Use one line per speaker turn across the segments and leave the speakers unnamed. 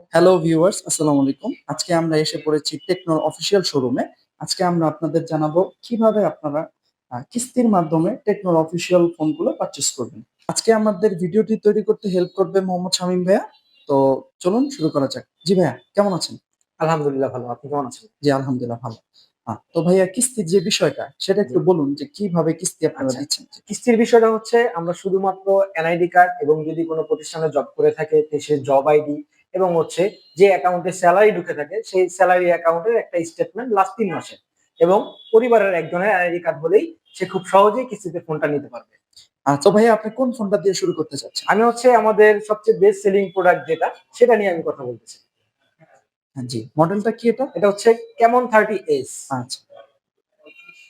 Hello viewers আসসালামু আলাইকুম। আজকে আমরা এসে পড়েছি টেকনোর অফিসিয়াল শোরুমে আজকে আমরা আপনাদের জানাব কীভাবে আপনারা কিস্তির মাধ্যমে টেকনোর অফিসিয়াল ফোনগুলো পারচেস করবেন। আজকে আমাদের ভিডিওটি তৈরি করতে হেল্প করবে মোহাম্মদ শামীম ভাইয়া। তো চলুন শুরু করা যাক। জি ভাইয়া কেমন আছেন?
আলহামদুলিল্লাহ ভালো। আপনি কেমন আছেন?
জি আলহামদুলিল্লাহ ভালো। তো ভাইয়া কিস্তির যে বিষয়টা সেটা একটু বলুন যে কীভাবে কিস্তি আপনারা
আচ্ছা।
দিচ্ছেন।
কিস্তির বিষয়টা হচ্ছে আমরা শুধুমাত্র এনআইডি কার্ড এবং যদি কোনো প্রতিষ্ঠানে জব করে থাকে সে জব আইডি এবং হচ্ছে যে অ্যাকাউন্টে স্যালারি ঢুকে থাকে সেই স্যালারি অ্যাকাউন্টের একটা স্টেটমেন্ট লাস্ট তিন মাসে। এবং পরিবারের একজনের আইডি কার্ড হলেই সে খুব সহজেই কিস্তিতে ফোনটা নিতে পারবে।
আহ, তো ভাইয়া আপনি কোন ফোনটা দিয়ে শুরু করতে চাচ্ছেন?
আমি হচ্ছে আমাদের সবচেয়ে বেস্ট সেলিং প্রোডাক্ট যেটা সেটা নিয়ে আমি কথা বলতেছি
হ্যাঁ, জি। মডেলটা কি এটা?
এটা হচ্ছে কেমন থার্টি এস
আচ্ছা।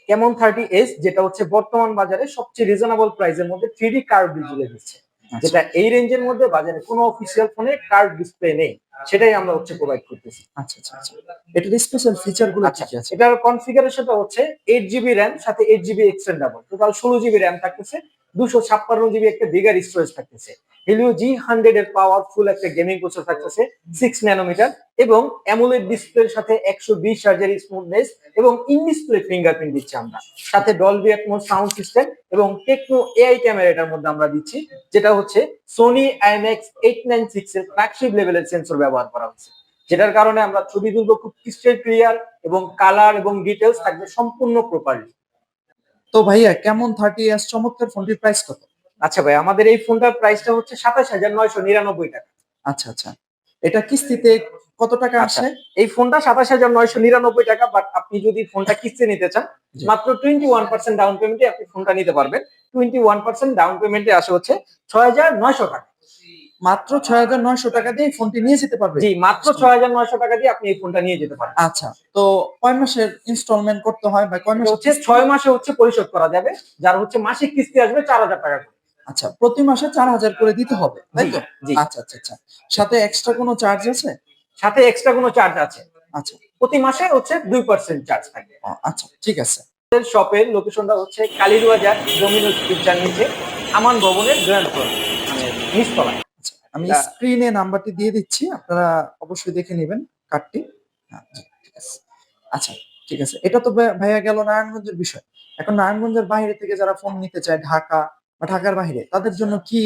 কেমন থার্টি এস যেটা হচ্ছে বর্তমান বাজারে সবচেয়ে রিজনেবল প্রাইসের মধ্যে থ্রি ডি কার্ড ডিসপ্লে দিচ্ছে
আচ্ছা।
যেটা এই রেঞ্জের মধ্যে বাজারে কোনো অফিসিয়াল ফোনে কার্ড ডিসপ্লে নেই সেটাই আমরা হচ্ছে প্রোভাইড করতেছি।
আচ্ছা আচ্ছা আচ্ছা। এটার স্পেশাল ফিচারগুলো
আচ্ছা
আছে?
এটার কনফিগারেশনটা হচ্ছে এইট জিবি র্যাম সাথে এইট জিবি এক্সটেন্ডেবল টোটাল ষোলো জিবি র্যাম থাকতেছে দুশো ছাপ্পান্ন জিবি একটা বিগার স্টোরেজ থাকতেছে। হেলিও জি হান্ড্রেড এর পাওয়ারফুল একটা গেমিং প্রসেসর থাকতেছে সিক্স ন্যানোমিটার এবং অ্যামোলেড ডিসপ্লের সাথে একশো বিশ হাজার স্মুথনেস এবং ইন ডিসপ্লে ফিঙ্গারপ্রিন্ট দিচ্ছি আমরা। সাথে ডলবি অ্যাটমোস সাউন্ড সিস্টেম এবং টেকনো এআই ক্যামেরা এটার মধ্যে আমরা দিচ্ছি যেটা হচ্ছে Sony IMX eight nine six এর ফ্ল্যাগশিপ লেভেলের সেন্সর ব্যবহার করা হচ্ছে। যেটার কারণে আমরা ছবি তুলবো খুব ক্রিস্টাল ক্লিয়ার এবং কালার এবং ডিটেলস থাকবে সম্পূর্ণ প্রপারলি
তো ভাইয়া কেমন থার্টি এস চমৎকার ফোনটির প্রাইস কত?
আচ্ছা ভাই আমাদের এই ফোনটার প্রাইসটা হচ্ছে সাতাশ হাজার নয়শো নিরানব্বই টাকা।
আচ্ছা আচ্ছা। এটা কিস্তিতে কত টাকা
আচ্ছা।
আসে?
এই ফোনটা সাতাশ হাজার নয়শো নিরানব্বই টাকা বাট আপনি যদি ফোনটা কিস্তি নিতে চান মাত্র টোয়েন্টি ওয়ান পার্সেন্ট ডাউন পেমেন্টে আপনি ফোনটা নিতে পারবেন। টোয়েন্টি ওয়ান পার্সেন্ট ডাউন পেমেন্টে আসে হচ্ছে ছয় হাজার নয়শো টাকা।
মাত্র ছয় হাজার নয়শো টাকা দিয়ে ফোনটি নিয়ে যেতে পারবে?
জি মাত্র ছয় হাজার নয়শো টাকা দিয়ে আপনি এই ফোনটা নিয়ে যেতে পারেন।
আচ্ছা তো কয় মাসের ইনস্টলমেন্ট করতে হয় বা কয় মাসের
হচ্ছে ছয় মাসে হচ্ছে পরিশোধ করা যাবে যার হচ্ছে মাসিক কিস্তি আসবে চার হাজার টাকা করে।
আচ্ছা প্রতি মাসে চার হাজার করে দিতে হবে তাই তো? আচ্ছা আচ্ছা আচ্ছা। সাথে এক্সট্রা কোনো চার্জ আছে?
সাথে এক্সট্রা কোনো চার্জ আছে।
আচ্ছা।
প্রতি মাসে হচ্ছে দুই পার্সেন্ট চার্জ থাকবে
আচ্ছা ঠিক আছে।
শপের লোকেশনটা হচ্ছে কালীরবাজার ডোমিনোস পিজ্জার নিচে আমান ভবনের গ্র্যান্ড ফ্লোর মানে নিচতলায়।
আচ্ছা আমি স্ক্রিনে নাম্বারটি দিয়ে দিচ্ছি আপনারা অবশ্যই দেখে নেবেন কার্ডটি হ্যাঁ ঠিক আছে। আচ্ছা ঠিক আছে। এটা তো ভাই- ভাইয়া গেল নারায়ণগঞ্জের বিষয়। এখন নারায়ণগঞ্জের বাইরে থেকে যারা ফোন নিতে চায় ঢাকা বা ঢাকার বাইরে তাদের জন্য কি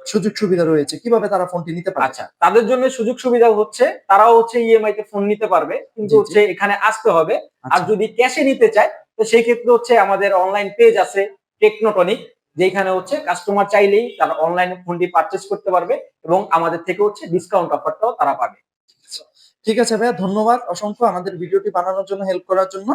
সুযোগ সুবিধা রয়েছে কীভাবে তারা ফোনটি নিতে পারে
আচ্ছা তাদের জন্য সুযোগ সুবিধা হচ্ছে তারাও হচ্ছে ইএমআই তে ফোন নিতে পারবে কিন্তু। হচ্ছে এখানে আসতে হবে। আর
আচ্ছা।
যদি ক্যাশে নিতে চায় তো সেই ক্ষেত্রে হচ্ছে আমাদের অনলাইন পেজ আছে টেকনোটনিক যেখানে হচ্ছে কাস্টমার চাইলেই তারা অনলাইনে ফোনটি পারচেস করতে পারবে এবং আমাদের থেকে হচ্ছে ডিসকাউন্ট অফারটাও তারা পাবে।
ঠিক আছে ভাইয়া ধন্যবাদ। অসংখ্য আমাদের ভিডিওটি বানানোর জন্য হেল্প করার জন্য।